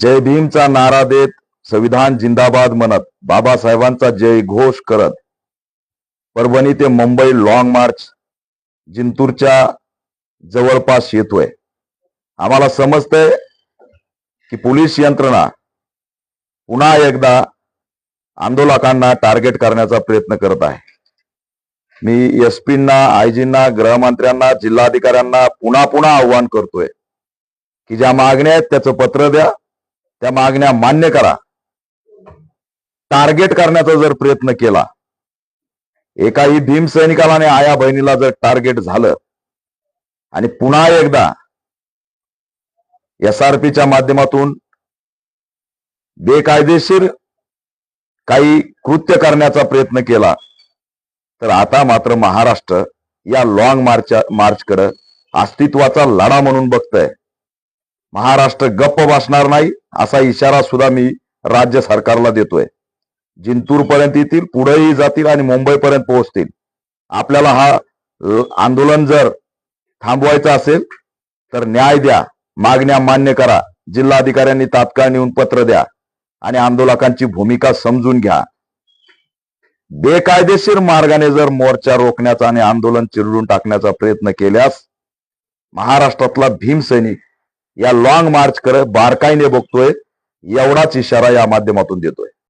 जय भीमचा नारा देत संविधान जिंदाबाद म्हणत बाबासाहेबांचा जय घोष करत परभणी ते मुंबई लॉंग मार्च जिंतूरच्या जवळपास येतोय. आम्हाला समजतंय की पोलीस यंत्रणा पुन्हा एकदा आंदोलकांना टार्गेट करण्याचा प्रयत्न करत आहे. मी एस पींना आयजींना गृहमंत्र्यांना जिल्हाधिकाऱ्यांना पुन्हा पुन्हा आव्हान करतोय की ज्या मागण्या आहेत त्याचं पत्र द्या. त्या मागण्या मान्य करा. टार्गेट करण्याचा जर प्रयत्न केला एकाही भीमसैनिकाला आणि आया बहिणीला जर टार्गेट झालं आणि पुन्हा एकदा एस आर पीच्या माध्यमातून बेकायदेशीर काही कृत्य करण्याचा प्रयत्न केला तर आता मात्र महाराष्ट्र या लॉंग मार्च मार्चकडे अस्तित्वाचा लढा म्हणून बघतय. महाराष्ट्र गप्प बसणार नाही असा इशारा सुद्धा मी राज्य सरकारला देतोय. जिंतूर पर्यंत येतील पुढेही जातील आणि मुंबईपर्यंत पोहोचतील. आपल्याला हा आंदोलन जर थांबवायचं असेल तर न्याय द्या. मागण्या मान्य करा. जिल्हाधिकाऱ्यांनी तात्काळ नेऊन पत्र द्या. आणि आंदोलकांची भूमिका समजून घ्या. बेकायदेशीर मार्गाने जर मोर्चा रोखण्याचा आणि आंदोलन चिरडून टाकण्याचा प्रयत्न केल्यास महाराष्ट्रातला भीमसैनिक या लॉंग मार्च कर बारकाईने बघतोय एवढाच इशारा या माध्यमातून देतोय.